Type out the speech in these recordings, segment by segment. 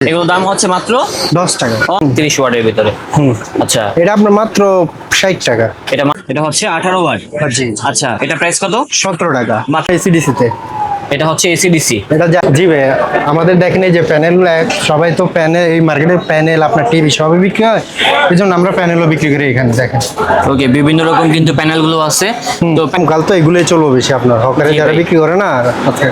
এগুলো দাম হচ্ছে মাত্র দশ টাকা। তিরিশ ওয়াটের ভিতরে। হুম। আচ্ছা। এটা আপনার মাত্র ষাট টাকা। এটা মা- এটা হচ্ছে আঠারো ওয়াট। জি আচ্ছা এটা প্রাইস কত? সতেরো টাকা। মাত্র এসডিসি তে এটা হচ্ছে এসিডিসি এটা জি ভাই আমাদের দেখেন এই যে প্যানেল সবাই তো প্যানেল এই মার্কেটের প্যানেল আপনার টিভি সবই বিক্রি হয়। এই জন্য আমরা প্যানেলও বিক্রি করি এখানে দেখেন। ওকে বিভিন্ন রকম কিন্তু প্যানেলগুলো আছে। তো কাল তো এগুলোই চলবো বেশি আপনার হকারে যারা বিক্রি করে না আচ্ছা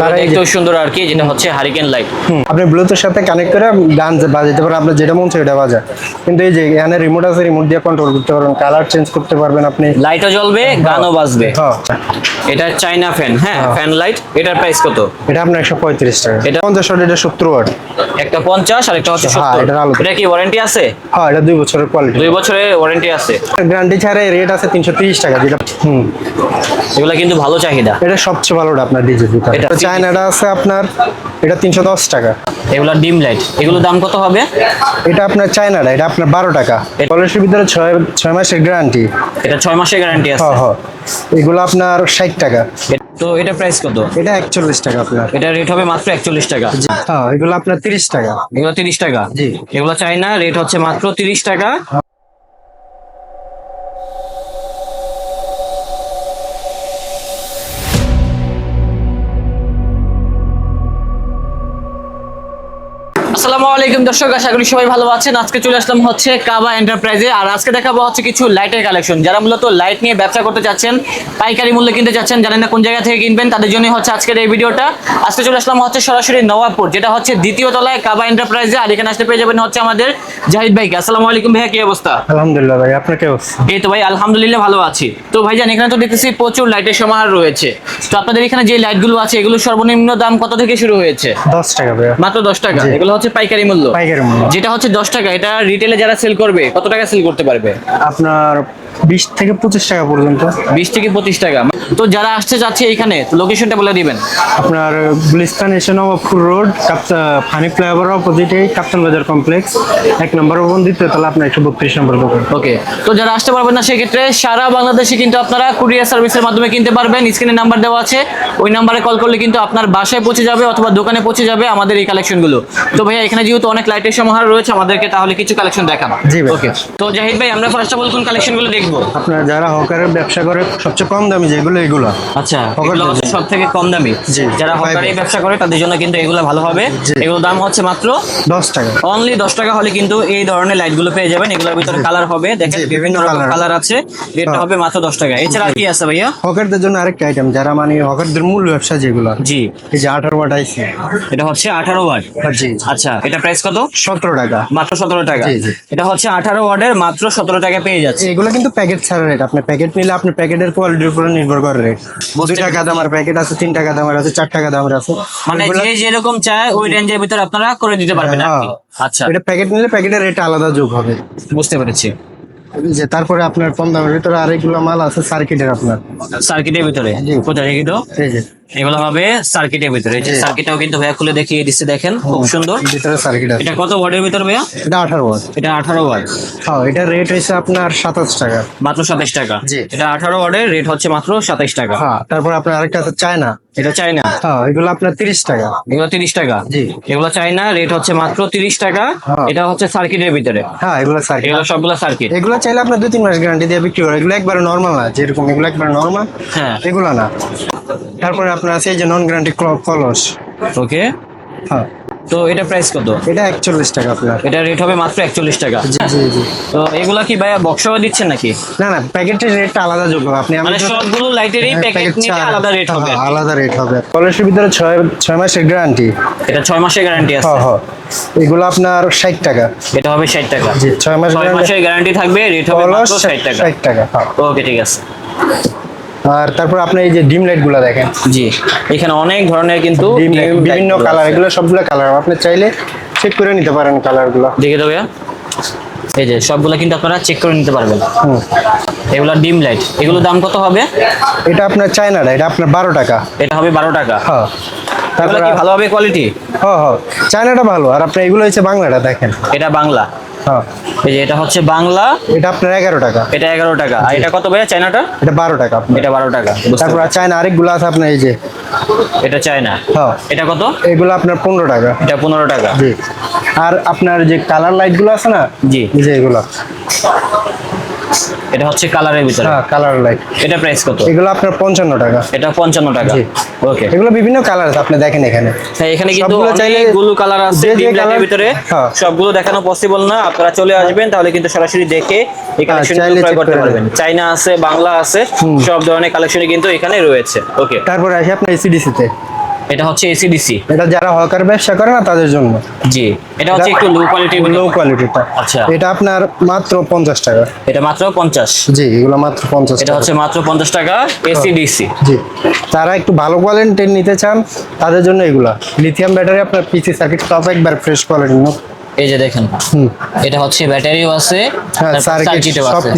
তারা দেখতেও সুন্দর আর কি যেটা হচ্ছে হারিকেন লাইট আপনি ব্লুটুথের সাথে কানেক্ট করে গান বাজাতে পারেন আপনার যেটা মন চায় ওটা বাজা কিন্তু এই যে এখানে রিমোট আছে রিমোট দিয়ে কন্ট্রোল করতে পারবেন কালার চেঞ্জ করতে পারবেন আপনি। লাইটও জ্বলবে গানও বাজবে। হ্যাঁ। এটা চাইনা ফ্যান হ্যাঁ ফ্যান লাইট এটার প্রাইস কত? এটা আপনার একশো পঁয়ত্রিশ টাকা। এটা এটা- পঞ্চাশ ওয়াট এটা সত্তর ওয়াট একটা পঞ্চাশ আর একটা হচ্ছে হ্যাঁ, সত্তর। এটার আলাদা। এটা কি ওয়ারেন্টি আছে? হ্যাঁ এটা দুই বছরের কোয়ালিটি দুই বছরের ওয়ারেন্টি আছে। গ্যারান্টি ছাড়া রেট আছে তিনশো তিরিশ টাকা যেটা হুম। এগুলা কিন্তু ভালো চাহিদা। এটা সবচেয়ে ভালোটা আপনার ডিজে এটা- এটা চায়নাটা আছে আপনার এটা তিনশো দশ টাকা। এগুলা ডিম লাইট এগুলোর দাম কত হবে? এটা আপনার চায়নাটা এটা আপনার বারো টাকা। পলিসির ভিতরে ছয় ছয় মাসের গ্যারান্টি এটা ছয় মাসের গ্যারান্টি আছে। হ্যাঁ হ্যাঁ। এগুলো আপনার ষাট টাকা। তো এটা প্রাইস কত? এটা একচল্লিশ টাকা আপনার। এটা রেট হবে মাত্র একচল্লিশ টাকা। হ্যাঁ এগুলো আপনার তিরিশ টাকা। এগুলো তিরিশ টাকা? জি। এগুলো চাই না রেট হচ্ছে মাত্র তিরিশ টাকা। আলাইকুম দর্শক, আশা করি সবাই ভালো আছেন। আজকে চলে আসলাম হচ্ছে কাবা এন্টারপ্রাইজে, আর আজকে দেখাবো হচ্ছে কিছু লাইটের কালেকশন যারা মূলত লাইট নিয়ে ব্যবসা করতে চাচ্ছেন, পাইকারি মূল্যে কিনতে চাচ্ছেন, জানেন না কোন জায়গা থেকে কিনবেন, তাদের জন্য হচ্ছে আজকের এই ভিডিওটা। আজকে চলে আসলাম হচ্ছে সরাসরি নবাবপুর যেটা হচ্ছে দ্বিতীয় তলায় কাবা এন্টারপ্রাইজে, আর এখানে আসতে পেয়ে যাবেন হচ্ছে আমাদের জাহিদ ভাই আসসালামু আলাইকুম ভাইয়া কি অবস্থা? আলহামদুলিল্লাহ ভাই আপনার কি অবস্থা? এই তো ভাই আলহামদুলিল্লাহ ভালো আছি। তো ভাই জান এখানে তো দেখতেছি প্রচুর লাইটের সমাহার রয়েছে। তো আপনাদের এখানে যে লাইটগুলো আছে এগুলো সর্বনিম্ন দাম কত থেকে শুরু হয়েছে? দশ টাকা ভাই মাত্র দশ টাকা। এগুলো হচ্ছে পাইকারি মূল্য। পাইকারি মূল্য। যেটা হচ্ছে দশ টাকা এটা রিটেলে যারা সেল করবে কত টাকা সেল করতে পারবে? আপনার বিশ থেকে পঁচিশ টাকা পর্যন্ত। বিশ থেকে পঁচিশ টাকা। তো যারা আসতে চাচ্ছে এখানে লোকেশনটা বলে দিবেন। আপনার গুলিস্তান এসে নবাবপুর রোড ফানি ফ্লাইওভার অপোজিটে কাপ্তান বাজার কমপ্লেক্স এক নম্বর ভবন দ্বিতীয় তলা আপনার একশো বত্রিশ নম্বর দোকান ওকে তো যারা আসতে পারবেন না সেক্ষেত্রে সারা বাংলাদেশে কিন্তু আপনারা কুরিয়ার সার্ভিসের মাধ্যমে কিনতে পারবেন। স্ক্রিনে নাম্বার দেওয়া আছে। ওই নাম্বারে কল করলে কিন্তু আপনার বাসায় পৌঁছে যাবে অথবা দোকানে পৌঁছে যাবে আমাদের এই কালেকশনগুলো তো ভাইয়া এখানে যেহেতু অনেক লাইটের সমাহার রয়েছে আমাদেরকে তাহলে কিছু কালেকশন দেখান। জি ওকে তো জাহিদ ভাই আমরা ফার্স্ট অফ অল কোন কালেকশনগুলো আপনার যারা হকারের ব্যবসা করে সবচেয়ে কম দামি যেগুলো এগুলো। আচ্ছা এগুলো হচ্ছে সব থেকে কম দামি। যারা five হকারি box। ব্যবসা করে তাদের জন্য কিন্তু এগুলো ভালো হবে। এগুলো দাম হচ্ছে মাত্র দশ টাকা। অনলি দশ টাকা হলে কিন্তু এই ধরনের লাইটগুলো পেয়ে যাবেন। এগুলোর ভিতরে কালার হবে। দেখেন বিভিন্ন রকম কালার আছে। হ্যাঁ। হবে মাত্র দশ টাকা। এছাড়া কি আছে ভাইয়া? হকারদের জন্য আরেকটা আইটেম যারা মানে হকারদের মূল ব্যবসা যেগুলো। জি। এই যে আঠারো ওয়াট আইসি এটা হচ্ছে আঠারো ওয়াট জি। আচ্ছা এটা প্রাইস কত? সতেরো টাকা। মাত্র সতেরো টাকা। এটা হচ্ছে আঠারো ওয়ার্ডের মাত্র সতেরো টাকা পেয়ে যাচ্ছে। এগুলো কিন্তু প্যাকেট ছাড়া রেট আপনি প্যাকেট নিলে আপনার প্যাকেটের কোয়ালিটির উপর নির্ভর করে রেট দুই টাকা দামের প্যাকেট আছে তিন টাকা দামের আছে চার টাকা দামের আছে। মানে যে যেরকম চায় ওই রেঞ্জের ভিতরে আপনারা করে দিতে পারবেন না হ্যাঁ। আচ্ছা। এটা প্যাকেট নিলে প্যাকেটের রেট আলাদা যোগ হবে। বুঝতে পেরেছি। যে তারপরে আপনার কম দামের ভিতরে আরেকগুলো মাল আছে সার্কিটের আপনার। সার্কিটের ভিতরে। কোথায় রেখে এই যে। এগুলো হবে সার্কিটের ভিতরে। এই যে। সার্কিটটাও কিন্তু ভাইয়া খুলে দেখিয়ে দিচ্ছে দেখেন খুব সুন্দর। ভিতরে সার্কিট আছে। এটা কত ওয়ার্ডের ভিতর ভাইয়া? এটা আঠারো ওয়াট। এটা আঠারো ওয়ার্ড হ্যাঁ এটা রেট হয়েছে আপনার সাতাশ টাকা। মাত্র সাতাইশ টাকা। জি। এটা আঠারো ওয়ার্ডের রেট হচ্ছে মাত্র সাতাইশ টাকা। হ্যাঁ তারপর আপনার আরেকটা আছে চায়না। এটা চাই না হ্যাঁ এগুলো আপনার তিরিশ টাকা। এগুলো তিরিশ টাকা। জি। এগুলো চাই না রেট হচ্ছে মাত্র তিরিশ টাকা। হ্যাঁ। এটা হচ্ছে সার্কিটের ভিতরে। হ্যাঁ এগুলো সার্কিট। এগুলো সবগুলো সার্কিট। এগুলো চাইলে আপনার দুই তিন মাস গ্যারান্টি দিয়ে বিক্রি করে। এগুলো একবারে নর্মাল না যেরকম এগুলো একবারে নর্মাল হ্যাঁ। এগুলো না। তারপরে আপনার আছে এই যে নন গ্যারান্টি কলস ওকে হ্যাঁ। তো এটা প্রাইস কত? এটা একচল্লিশ টাকা আপনার। এটা রেট হবে মাত্র একচল্লিশ টাকা। জি জি জি। তো এগুলা কি ভাইয়া বক্সও দিচ্ছেন নাকি? না না প্যাকেটের রেটটা আলাদা যোগ আপনি মানে সবগুলো লাইটেরই হ্যাঁ, প্যাকেট নিতে আলাদা রেট হবে। হ্যাঁ, আলাদা রেট হবে। কলেজের ভিতরে ছয় ছয় মাসের গ্যারান্টি এটা ছয় মাসের গ্যারান্টি আছে। হ্যাঁ হ্যাঁ। এগুলো আপনার ষাট টাকা। এটা হবে ষাট টাকা। জি ছয় মাস ছয় মাসের গ্যারান্টি থাকবে রেট হবে মাত্র ষাট টাকা। ষাট টাকা হ্যাঁ। ওকে ঠিক আছে। আর তারপর আপনি এই যে ডিম লাইটগুলো দেখেন। জি এখানে অনেক ধরনের কিন্তু বিভিন্ন কালার এগুলো সবগুলো কালার আপনি চাইলে চেক করে নিতে পারেন কালারগুলো। দেখে দেবে এই যে সবগুলো কিন্তু আপনারা চেক করে নিতে পারবেন। এগুলো ডিম লাইট এগুলো দাম কত হবে? এটা আপনার চায়নাটা এটা আপনার বারো টাকা। এটা হবে বারো টাকা। হ্যাঁ। তারপর ভালো হবে কোয়ালিটি হ্যাঁ হ্যাঁ। চায়নাটা ভালো আর আপনার এগুলো হচ্ছে বাংলাটা দেখেন। এটা বাংলা। এই যে এটা হচ্ছে বাংলা। এটা আপনার এগারো টাকা। এটা এগারো টাকা। আর এটা কত ভাইয়া চায়নাটা? এটা বারো টাকা আপনার। এটা বারো টাকা তারপর চায়না আরেকগুলো আছে আপনার এই যে। এটা চায়না। হ্যাঁ। এটা কত? এগুলো আপনার পনেরো টাকা। এটা পনেরো টাকা। জি। আর আপনার যে কালার লাইটগুলো আছে না জি। যে এগুলো। এটা হচ্ছে কালারের ভিতরে। হ্যাঁ কালার লাইট এটা প্রাইস কত? এগুলো আপনার পঞ্চান্ন টাকা। এটা পঞ্চান্ন টাকা। জি। ওকে এগুলো বিভিন্ন কালার আছে আপনি দেখেন এখানে। হ্যাঁ, এখানে কিন্তু সবগুলো চাইলে- অনেকগুলো কালার আছে ডিম লাইটের ভিতরে। হ্যাঁ। সবগুলো দেখানো পসিবল না। আপনারা চলে আসবেন তাহলে কিন্তু সরাসরি দেখে এই কালেকশন চাইলে ক্রয় করতে পারবেন। চাইনা আছে বাংলা আছে সব ধরনের কালেকশনই কিন্তু এখানে রয়েছে। ওকে তারপরে আসি আপনার এসিডিসি তে। এটা হচ্ছে এসিডিসি এটা যারা হকার ব্যবসা করে না তাদের জন্য। জি এটা হচ্ছে একটু লো কোয়ালিটি লো কোয়ালিটিটা আচ্ছা। এটা আপনার মাত্র পঞ্চাশ টাকা। এটা মাত্র পঞ্চাশ। জি এগুলো মাত্র পঞ্চাশ এটা হচ্ছে মাত্র পঞ্চাশ টাকা এসিডিসি জি তারা একটু ভালো কোয়ালিটির নিতে চান তাদের জন্য এগুলা। লিথিয়াম ব্যাটারি আপনার পিসি সার্কিট সব একবার ফ্রেশ কোয়ালিটি এই যে দেখেন এটা হচ্ছে ব্যাটারিও আছে হ্যাঁ, সার্কিটও আছে।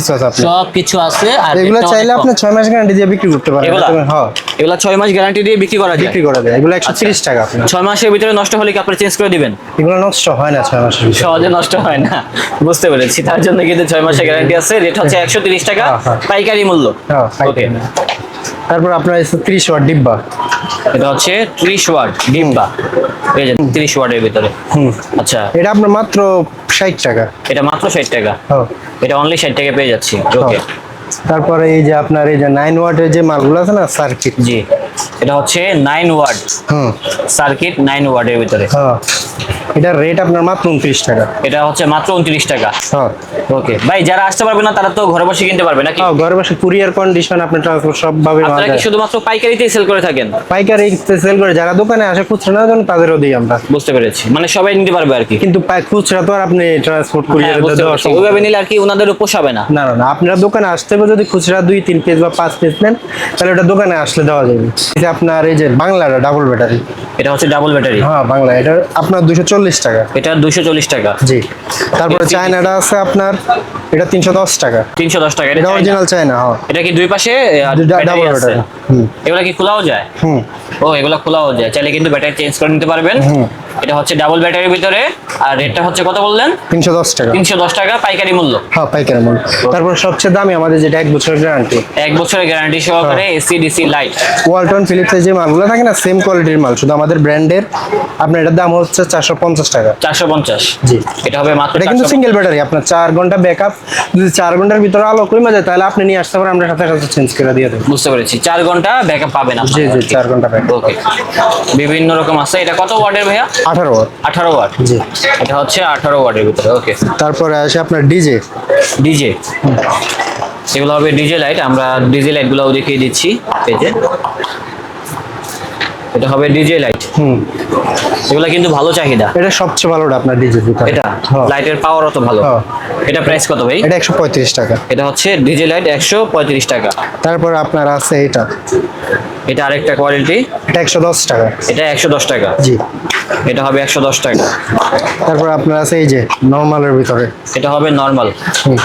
সবকিছু আছে আর এগুলো চাইলে আপনি কম। ছয় মাস গ্যারান্টি দিয়ে বিক্রি করতে পারেন এগুলা? হ্যাঁ। এগুলা ছয় মাস গ্যারান্টি দিয়ে বিক্রি করা যায়? বিক্রি করা যায় এগুলো একশো তিরিশ টাকা ছয় মাসের ভিতরে নষ্ট হলে কি আপনি চেঞ্জ করে দিবেন? এগুলো নষ্ট হয় না ছয় মাসের ভিতরে। সহজে নষ্ট হয় না বুঝতে পেরেছি। তার জন্য কিন্তু ছয় মাসের গ্যারান্টি আছে রেট হচ্ছে একশো তিরিশ টাকা হ্যাঁ, হ্যাঁ। পাইকারি মূল্য। হ্যাঁ ওকে তারপর আপনার ত্রিশ ওয়াট ডিব্বা। এটা হচ্ছে ত্রিশ ওয়াট ডিব্বা। এই যে ত্রিশ ওয়াটের ভিতরে। হুম। আচ্ছা। এটা আপনার মাত্র ষাট টাকা। এটা মাত্র ষাট টাকা। হ্যাঁ এটা অনলি ষাট টাকা পেয়ে যাচ্ছি। ওকে তারপরে এই যে আপনার এই যে নাইন ওয়াটের যে মালগুলো আছে না সার্কিট জি। এটা হচ্ছে নাইন ওয়াট হুম। সার্কিট নাইন ওয়াটের ভিতরে। হ্যাঁ। এটার রেট আপনার মাত্র উনত্রিশ টাকা। এটা হচ্ছে মাত্র উনত্রিশ টাকা। হ্যাঁ। ওকে ভাই যারা আসতে পারবে না তারা তো ঘরে বসে কিনতে পারবে নাকি? হ্যাঁ ঘরে বসে কুরিয়ার কন্ডিশন আপনার ট্রান্সপোর্ট সবভাবে পাওয়া আপনারা কি শুধুমাত্র পাইকারিতেই সেল করে থাকেন? পাইকারি সেল করে যারা দোকানে আসে খুচরা নেওয়ার জন্য তাদেরও দিই আমরা। বুঝতে পেরেছি। মানে সবাই নিতে পারবে আর কি। কিন্তু খুচরা তো আর আপনি ট্রান্সপোর্ট হ্যাঁ, কুরিয়ার দেওয়া সম্ভব ওইভাবে নিলে আর কি ওনাদেরও পোষাবে না। না না না। আপনার দোকানে আসতে হবে যদি খুচরা দুই তিন পিস বা পাঁচ পিস নেন তাহলে ওটা দোকানে আসলে দেওয়া যাবে। যে আপনার এই যে বাংলাটা ডাবল ব্যাটারি এটা হচ্ছে ডাবল ব্যাটারি হ্যাঁ বাংলা। এটা আপনার দুশো চল্লিশ টাকা। এটা দুশো চল্লিশ টাকা। জি। তারপরে চায়নাটা আছে আপনার এটা তিনশো দশ টাকা। তিনশো দশ টাকা। এটা এটা। অরিজিনাল চায়না হ্যাঁ। এটা কি দুই পাশে? ডাবল ব্যাটারি এগুলা কি খোলাও যায়? হুম। ও এগুলা খোলাও যায়। চাইলে কিন্তু ব্যাটারি চেঞ্জ করে নিতে পারবেন। হুম। এটা হচ্ছে ডাবল ব্যাটারির ভিতরে আর রেটটা হচ্ছে কত বললেন? তিনশো দশ টাকা। তিনশো দশ টাকা পাইকারি মূল্য। হ্যাঁ পাইকারি মূল্য। তারপর সবচেয়ে দামি আমাদের যেটা এক বছরের গ্যারান্টি এক বছরের গ্যারান্টি সহকারে এসি ডিসি লাইট ওয়ালটন ফিলিপসের যে মালগুলো থাকে না সেম কোয়ালিটির মাল শুধু আমাদের ব্র্যান্ডের আপনার এটার দাম হচ্ছে চারশো পঞ্চাশ টাকা। চারশো পঞ্চাশ। জি। এটা হবে মাত্র এটা কিন্তু সিঙ্গেল ব্যাটারি আপনার চার ঘণ্টা ব্যাকআপ যদি চার ঘণ্টার ভিতরে আলো কমে যায় তাহলে আপনি নিয়ে আসতে পারেন আমরা সাথে সাথে চেঞ্জ করে দিয়ে দেবো। বুঝতে পেরেছি। চার ঘণ্টা ব্যাকআপ পাবেন আপনি জি জি চার ঘণ্টা ব্যাকআপ ওকে বিভিন্ন রকম আছে। এটা কত ওয়ার্ডের ভাইয়া? আঠারো ওয়াট। আঠারো ওয়াট? জি। এটা হচ্ছে আঠারো ওয়াটের ভিতরে ওকে। তারপরে আসে আপনার ডিজে। ডিজে। এগুলো হবে ডিজে লাইট আমরা ডিজে লাইটগুলোও দেখিয়ে দিচ্ছি এই যে। এটা হবে ডিজে লাইট। হুম। এগুলো কিন্তু ভালো চাহিদা। এটা সবচেয়ে ভালোটা আপনার ডিজে এটা? হ্যাঁ। লাইটের পাওয়ারও তো ভালো। হ্যাঁ। এটা প্রাইস কত ভাই? এটা একশো পঁয়ত্রিশ টাকা। এটা হচ্ছে ডিজে লাইট একশো পঁয়ত্রিশ টাকা। তারপর আপনার আছে এটা। এটা আরেকটা কোয়ালিটি এটা একশো দশ টাকা। এটা একশো দশ টাকা। জি। এটা হবে একশো দশ টাকা। তারপর আপনার আছে এই যে নর্মালের ভিতরে। এটা হবে নর্মাল হুম।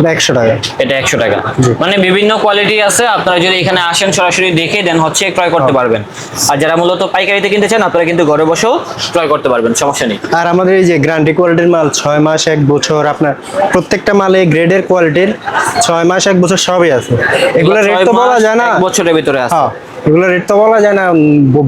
এটা একশো টাকা। এটা একশো টাকা। মানে বিভিন্ন কোয়ালিটি আছে আপনারা যদি এখানে আসেন সরাসরি দেখে দেন হচ্ছে ক্রয় করতে পারবেন। আর যারা মূলত পাইকারিতে কিনতে চান আপনারা কিন্তু ঘরে বসেও ক্রয় করতে পারবেন সমস্যা নেই। আর আমাদের এই যে গ্যারান্টি কোয়ালিটির মাল ছয় মাস এক বছর আপনার প্রত্যেকটা মালে গ্রেডের কোয়ালিটির ছয় মাস এক বছর সবই আছে। এগুলো রেট তো বলা যায় না। বছরের ভিতরে আছে। হ্যাঁ। এগুলো রেট তো বলা যায় না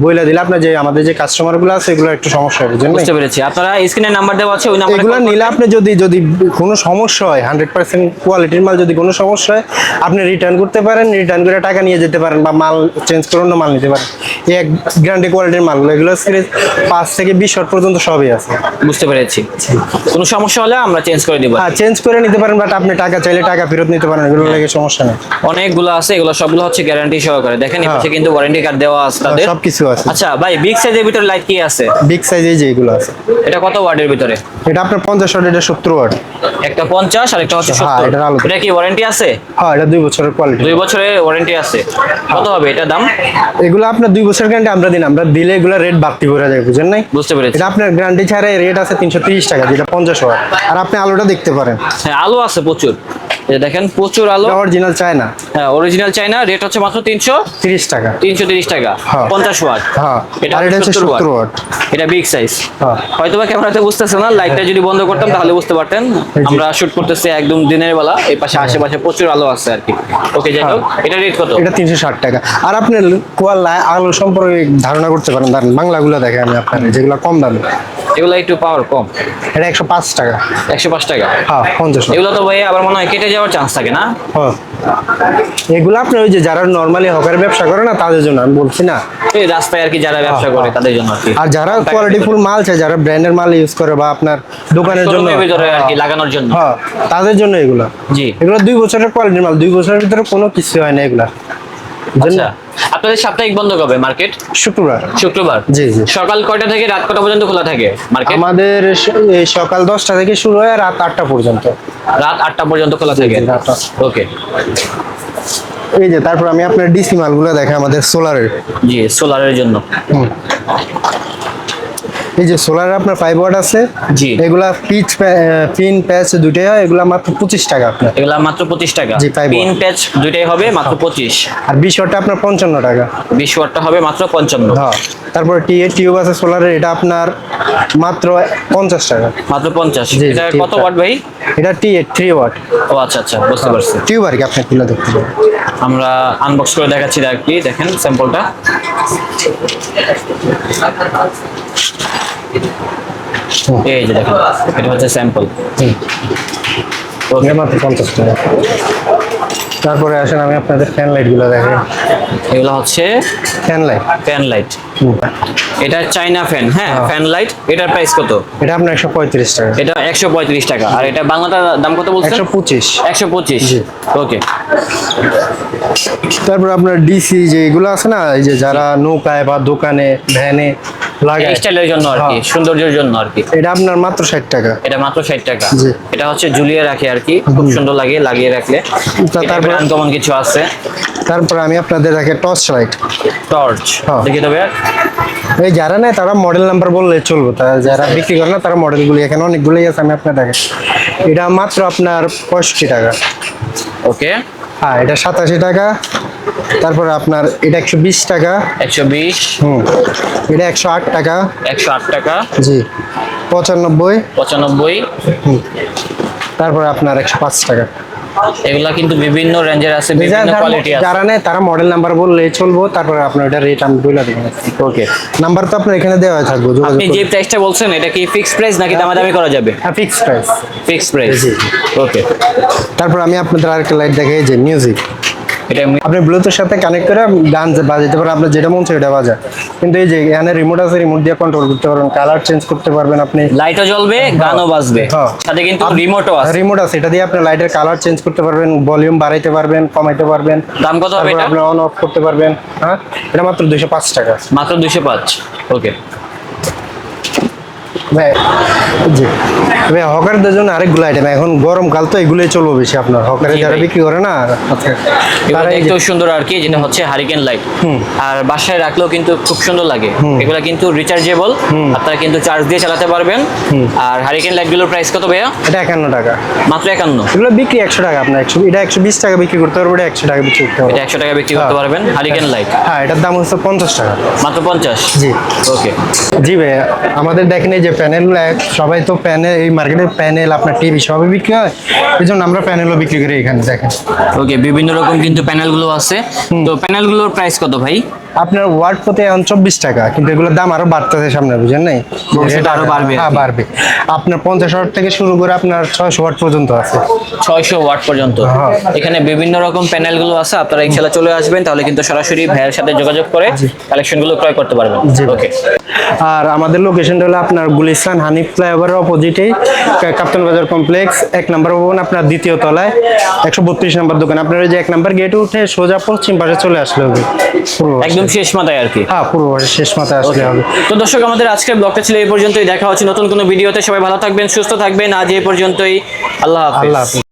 বইলা দিলে আপনার যে আমাদের যে কাস্টমারগুলো আছে এগুলো একটু সমস্যা হয় জন্য বুঝতে পেরেছি। আপনারা স্ক্রিনে নাম্বার দেওয়া আছে ওই নাম্বারে এগুলো নিলে আপনি যদি যদি কোনো সমস্যা হয় হান্ড্রেড পার্সেন্ট কোয়ালিটির মাল যদি কোনো সমস্যা হয় আপনি রিটার্ন করতে পারেন রিটার্ন করে টাকা নিয়ে যেতে পারেন বা মাল চেঞ্জ করে অন্য মাল নিতে পারেন। এই এক গ্যারান্টি কোয়ালিটির মালগুলো এগুলো সিরিজ পাঁচ থেকে বিশ শট পর্যন্ত সবই আছে। বুঝতে পেরেছি। কোনো সমস্যা হলে আমরা চেঞ্জ করে দিব হ্যাঁ চেঞ্জ করে নিতে পারেন বাট আপনি টাকা চাইলে টাকা ফেরত নিতে পারেন এগুলো লাগে সমস্যা নেই। অনেকগুলো আছে এগুলো সবগুলো হচ্ছে গ্যারান্টি সহকারে। দেখেন হ্যাঁ। এপাশে কিন্তু ওয়ারেন্টি কার্ড দেওয়া আছে তাদের। সব কিছু আছে। আচ্ছা ভাই বিগ সাইজের ভিতরে লাইট কি আছে? বিগ সাইজে যে এগুলো আছে। এটা কত ওয়ার্ডের ভিতরে? এটা আপনার পঞ্চাশ ওয়াট এটা সত্তর ওয়াট। একটা পঞ্চাশ আর একটা হচ্ছে হ্যাঁ, সত্তর। এটার আলাদা। এটা কি ওয়ারেন্টি আছে? হ্যাঁ এটা দুই বছরের কোয়ালিটি দুই বছরের ওয়ারেন্টি আছে। কত হবে এটা দাম? এগুলো আপনার দুই বছর গ্যারান্টি আমরা দিন। আমরা দিলে এগুলো রেট বাড়তি করে যায় বুঝেন নাই? বুঝতে পেরেছি। এটা আপনার গ্যারান্টি ছাড়া রেট আছে তিনশো তিরিশ টাকা যেটা পঞ্চাশ ওয়াট। আর আপনি আলোটা দেখতে পারেন। হ্যাঁ আলো আছে প্রচুর। এই দেখেন প্রচুর আলো। অরিজিনাল চায়না হ্যাঁ অরিজিনাল চাইনা রেট হচ্ছে মাত্র তিনশো তিরিশ টাকা। তিনশো তিরিশ টাকা হ্যাঁ। পঞ্চাশ ওয়াট। হ্যাঁ এটা আর এটা হচ্ছে 70 ওয়াট। এটা বিগ সাইজ হ্যাঁ। হয়তো বা ক্যামেরাতে বুঝতেছে না লাইটটা যদি বন্ধ করতাম তাহলে বুঝতে পারতেন। আমরা শুট করতেছি একদম দিনের বেলা এই পাশে আশেপাশে প্রচুর আলো আছে আর কি। ওকে যাই হোক এটা রেট কত? এটা তিনশো ষাট টাকা। আর আপনি কোয়াল আলো সম্পর্কে ধারণা করতে পারেন। বাংলাগুলো দেখেন আমি আপনার যেগুলো কম দামে। এগুলো একটু পাওয়ার কম। এটা একশো পাঁচ টাকা। একশো পাঁচ টাকা? হ্যাঁ পঞ্চাশ। এগুলো তো ভাই আবার মনে হয় কেটে যাওয়ার চান্স থাকে না? হ্যাঁ। এগুলো আপনার ওই যে যারা নর্মালি হকার ব্যবসা করে না তাদের জন্য আমি বলছি না। এই রাস্তায় আর কি যারা ব্যবসা করে তাদের জন্য আর কি। আর যারা কোয়ালিটি ফুল মাল চায় যারা ব্র্যান্ডের মাল ইউজ করে বা আপনার দোকানের জন্য ভিতরে আর কি লাগানোর জন্য। হ্যাঁ তাদের জন্য এগুলো। জি। এগুলো দুই বছরের কোয়ালিটির মাল দুই বছরের ভিতরে কোনো কিছু হয় না এগুলা। বুঝলেন আচ্ছা? আপনাদের সাপ্তাহিক বন্ধ কবে মার্কেট? শুক্রবার। শুক্রবার? জি, জি। সকাল কয়টা থেকে রাত কটা পর্যন্ত খোলা থাকে মার্কেট? আমাদের সকাল দশটা থেকে শুরু হয় রাত আটটা পর্যন্ত। রাত আটটা পর্যন্ত খোলা থাকে? রাত ওকে। এই যে তারপর আমি আপনার ডিসি মালগুলো দেখাই আমাদের সোলারের। জি সোলারের জন্য। এই যে সোলার আপনার ফাইভ ওয়াট আছে জি। এগুলা পিচ পিন প্যাচ দুটোই হয় এগুলা মাত্র পঁচিশ টাকা আপনার। এগুলা মাত্র পঁচিশ টাকা। জি, five পিন প্যাচ দুইটাই হবে মাত্র পঁচিশ। আর বিশ ওয়াটটা আপনার পঞ্চান্ন টাকা। বিশ ওয়াটটা হবে মাত্র পঞ্চান্ন। হ্যাঁ। তারপর টি এ টিউব আছে সোলারের এটা আপনার মাত্র পঞ্চাশ টাকা। মাত্র পঞ্চাশ। এটা কত ওয়াট ভাই? এটা টি এ থ্রি ওয়াট ও আচ্ছা আচ্ছা বুঝতে পারছি। টিউব আর কি আপনি খুলে দেখতে আমরা আনবক্স করে দেখাচ্ছি আর কি দেখেন স্যাম্পলটা এই যে দেখেন এটা হচ্ছে স্যাম্পল মাত্র পঞ্চাশ টাকা। তারপরে আসেন আমি আপনাদের ফ্যান লাইটগুলো দেখেন এগুলো হচ্ছে ফ্যান লাইট ফ্যান লাইট এটা চাইনা ফ্যান হ্যাঁ ফ্যান লাইট এটার প্রাইস কত? এটা আপনার একশো পঁয়ত্রিশ টাকা। এটা একশো পঁয়ত্রিশ টাকা। আর এটা বাংলাটার দাম কত বলছেন? একশো পঁচিশ। একশো পঁচিশ? জি। ওকে তারপর আপনার ডিসি যে এগুলো আছে না এই যে যারা নৌকায় বা দোকানে ভ্যানে লাগে স্টাইলের জন্য আর কি হ্যাঁ। সৌন্দর্যের জন্য আর কি। এটা আপনার মাত্র ষাট টাকা। এটা মাত্র ষাট টাকা। এটা হচ্ছে ঝুলিয়ে রাখে আর কি খুব সুন্দর লাগে লাগিয়ে রাখলে। তারপর- আনকমন কিছু আছে। তারপর আমি আপনাদের দেখে টর্চ লাইট টর্চ। দেখে দেবে। এই যারা নেয় তারা মডেল নাম্বার বললে চলবে। তা যারা বিক্রি করে না তারা মডেলগুলি এখানে অনেকগুলোই আছে আমি আপনার দেখে এটা মাত্র আপনার পঁয়ষট্টি টাকা। ওকে হ্যাঁ এটা সাতাশি টাকা। তারপর আপনার এটা একশো বিশ টাকা। একশো বিশ। হুম এটা একশো আট টাকা। একশো আট টাকা। জি পঁচানব্বই। পঁচানব্বই। হুম তারপর আপনার একশো পাঁচ টাকা। এগুলা কিন্তু বিভিন্ন রেঞ্জের আছে বিভিন্ন কোয়ালিটি আছে যারা নেয় তারা মডেল নাম্বার বললে চলবো তারপর আপনার এটা রেট আমি বলে দেব। ওকে নাম্বার তো আপনার এখানে দেওয়া থাকবে আপনি যে প্রাইসটা বলছেন এটা কি ফিক্স প্রাইস নাকি দামাদামি করা যাবে? হ্যাঁ fix price fix price okay তারপর আমি আপনাদের আরেকটা লাইট দেখাই যে মিউজিক এটা আপনি ব্লুটুথের সাথে কানেক্ট করে গান বাজাতে পারেন আপনার যেটা মন চায় ওটা বাজা কিন্তু এই যে এখানে রিমোট আছে রিমোট দিয়ে কন্ট্রোল করতে পারবেন কালার চেঞ্জ করতে পারবেন আপনি। লাইটও জ্বলবে গানও বাজবে। হ্যাঁ। সাথে কিন্তু রিমোটও আছে। রিমোট আছে এটা দিয়ে আপনি লাইটের কালার চেঞ্জ করতে পারবেন ভলিউম বাড়াইতে পারবেন কমাইতে পারবেন। দাম কত হবে এটা? আপনি অন অফ করতে পারবেন হ্যাঁ? এটা মাত্র দুইশো পাঁচ টাকা। মাত্র দুশো পাঁচ ওকে ভাই জি। ভাই হকারদের জন্য আরেকগুলো আইটেম এখন গরমকাল তো এগুলোই চলবে বেশি আপনার। হকারে যারা বিক্রি করে না আচ্ছা। দেখতেও সুন্দর আর কি যেটা হচ্ছে হারিকেন লাইট হুম। আর বাসায় রাখলেও কিন্তু খুব সুন্দর লাগে। এগুলো কিন্তু রিচার্জেবল আপনারা কিন্তু চার্জ দিয়ে চালাতে পারবেন। আর হারিকেন লাইটগুলোর প্রাইস কত ভাইয়া? এটা একান্ন টাকা। মাত্র একান্ন। এগুলো বিক্রি একশো টাকা আপনার একশো এটা একশো বিশ টাকা বিক্রি করতে পারব এটা একশো টাকা বিক্রি করতে পারব এটা একশো টাকা বিক্রি করতে হ্যাঁ। পারবেন হারিকেন লাইট হ্যাঁ এটার দাম হচ্ছে পঞ্চাশ টাকা। মাত্র পঞ্চাশ? জি। ওকে জি ভাই আমাদের দেখেন এই যে প্যানেল সবাই তো প্যানেল এই মার্কেটে প্যানেল আপনার টিভি সবই বিক্রি হয়। এই জন্য আমরা প্যানেলও বিক্রি করি এখানে দেখেন। ওকে বিভিন্ন রকম কিন্তু প্যানেলগুলো আছে। তো প্যানেলগুলোর প্রাইস কত ভাই? আপনার ওয়ার্ড প্রতি এখন চব্বিশ টাকা কিন্তু এগুলোর দাম আরও বাড়তেছে সামনে বুঝেন নাই? আরও বাড়বে হ্যাঁ বাড়বে। আপনার পঞ্চাশ ওয়াট থেকে শুরু করে আপনার ছয়শো ওয়াট পর্যন্ত আছে। ছয়শো ওয়াট পর্যন্ত। হ্যাঁ। এখানে বিভিন্ন রকম প্যানেলগুলো আছে আপনারা ইনশাল্লাহ চলে আসবেন তাহলে কিন্তু সরাসরি ভাইয়ের সাথে যোগাযোগ করে কালেকশনগুলো ক্রয় করতে পারবেন। ওকে আর আমাদের লোকেশনটা হলো আপনার গুলিস্তান হানিফ ফ্লাইওভারের অপোজিটেই কাপ্তান বাজার কমপ্লেক্স এক নম্বর ভবন আপনার দ্বিতীয় তলায় একশো বত্রিশ নম্বর দোকান। আপনার ওই যে এক নম্বর গেট উঠে সোজা পশ্চিম পাশে চলে আসলে হবে। পাশে। একদম শেষ মাথায় আর কি। হ্যাঁ পুরো শেষ মাথায় আসলে হবে। তো দর্শক আমাদের আজকের ব্লগটা ছিল এই পর্যন্তই। দেখা হচ্ছে নতুন কোনো ভিডিওতে। সবাই ভালো থাকবেন সুস্থ থাকবেন। আজ এই পর্যন্তই। আল্লাহ হাফিজ।